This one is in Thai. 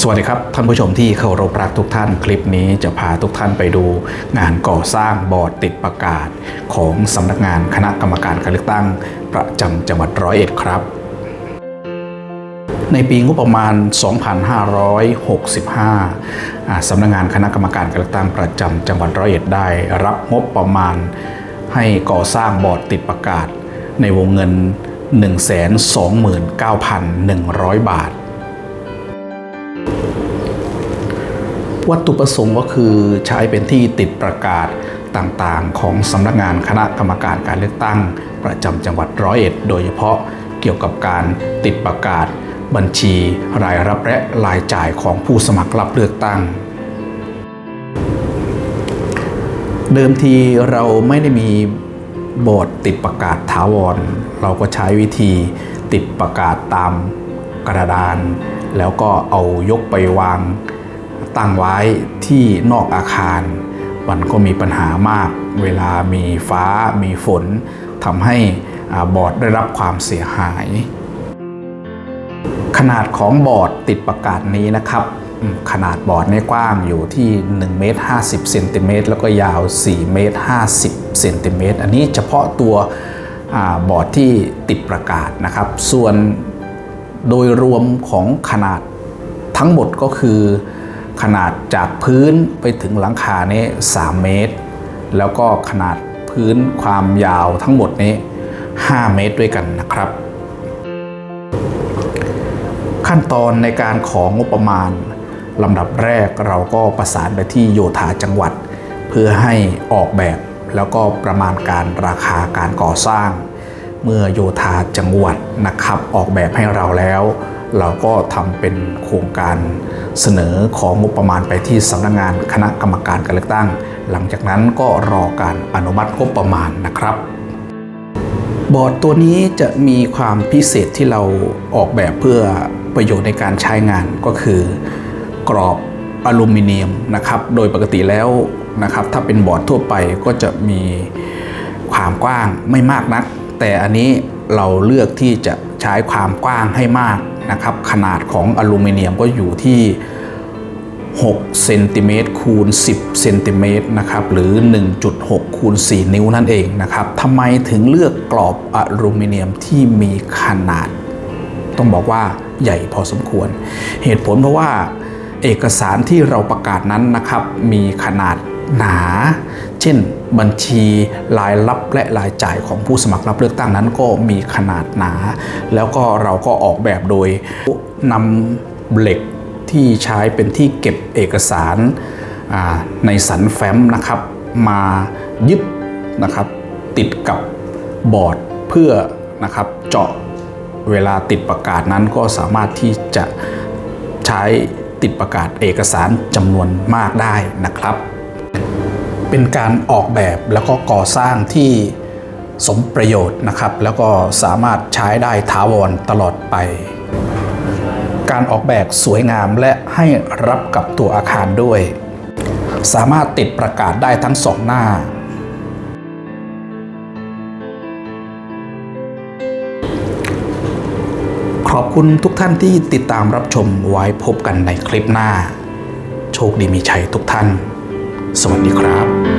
สวัสดีครับ ท่านผู้ชมที่เคารพรักทุกท่านคลิปนี้จะพาทุกท่านไปดู งานก่อสร้างบอร์ดติดประกาศ ของสำนักงานคณะกรรมการการเลือกตั้ง ประจำจังหวัดร้อยเอ็ดครับ ในปีงบประมาณ 2565อ่าสำนักงานคณะกรรมการการเลือกตั้งประจำจังหวัดร้อยเอ็ดได้ รับงบประมาณให้ก่อสร้างบอร์ดติดประกาศ ในวงเงิน 129,100 บาท วัตถุประสงค์ก็คือใช้เป็นที่ติดประกาศต่างๆ ของสำนักงานคณะกรรมการการเลือกตั้ง ประจำจังหวัดร้อยเอ็ด โดยเฉพาะเกี่ยวกับการติดประกาศ บัญชีรายรับและรายจ่ายของผู้สมัครรับเลือกตั้ง เดิมทีเราไม่ได้มีบอร์ดติดประกาศถาวร เราก็ใช้วิธีติดประกาศตามกระดาน แล้วก็เอายกไปวาง ตั้งไว้ที่นอกอาคาร มันก็มีปัญหามาก เวลามีฟ้ามีฝนทำให้บอร์ดได้รับความเสียหาย ขนาดของบอร์ดติดประกาศนี้นะครับขนาดบอร์ดนี่กว้างอยู่ที่1เมตร50เซนติเมตรแล้วก็ยาว4เมตร50เซนติเมตรอันนี้เฉพาะตัวอบอร์ดที่ติดประกาศนะครับ ส่วนโดยรวมของขนาดทั้งหมดก็คือ ขนาดจากพื้นไปถึงหลังคานี้ 3 เมตร แล้วก็ขนาดพื้นความยาวทั้งหมดนี้ 5 เมตรด้วยกันนะครับ ขั้นตอนในการของงบประมาณลำดับแรกเราก็ประสานไปที่โยธาจังหวัด เพื่อให้ออกแบบแล้วก็ประมาณการราคาการก่อสร้าง เมื่อโยธาจังหวัดนะครับ ออกแบบให้เราแล้ว เราก็ทำเป็นโครงการเสนอของงบประมาณไปที่สำนักงงานคณะกรรมการการเลือกตั้ง หลังจากนั้นก็รอการอนุมัติงบประมาณนะครับ บอร์ดตัวนี้จะมีความพิเศษที่เราออกแบบเพื่อประโยชน์ในการใช้งานก็คือกรอบอลูมิเนียมนะครับ โดยปกติแล้วนะครับ ถ้าเป็นบอร์ดทั่วไปก็จะมีความกว้างไม่มากนัก แต่อันนี้เราเลือกที่จะใช้ความกว้างให้มาก นะครับขนาดของอลูมิเนียมก็อยู่ที่6เซนติเมตรคูณ 10เซนติเมตรนะครับหรือ 1.6คูณ4นิ้วนั่นเองนะครับทำไมถึงเลือกกรอบอลูมิเนียมที่มีขนาด ต้องบอกว่าใหญ่พอสมควร เหตุผลเพราะว่าเอกสารที่เราประกาศนั้นนะครับมีขนาด หนา เช่นบัญชีรายรับและรายจ่ายของผู้สมัครรับเลือกตั้งนั้นก็มีขนาดหนา แล้วก็เราก็ออกแบบโดยนำเหล็กที่ใช้เป็นที่เก็บเอกสารในสันแฟ้มนะครับ มายึดนะครับติดกับบอร์ดเพื่อนะครับเจาะเวลาติดประกาศนั้นก็สามารถที่จะใช้ติดประกาศเอกสารจำนวนมากได้นะครับ เป็นการออกแบบแล้วก็ก่อสร้างที่สมประโยชน์นะครับ แล้วก็สามารถใช้ได้ถาวรตลอดไป การออกแบบสวยงามและให้รับกับตัวอาคารด้วย สามารถติดประกาศได้ทั้งสองหน้า ขอบคุณทุกท่านที่ติดตามรับชมไว้พบกันในคลิปหน้า โชคดีมีชัยทุกท่าน สวัสดีครับ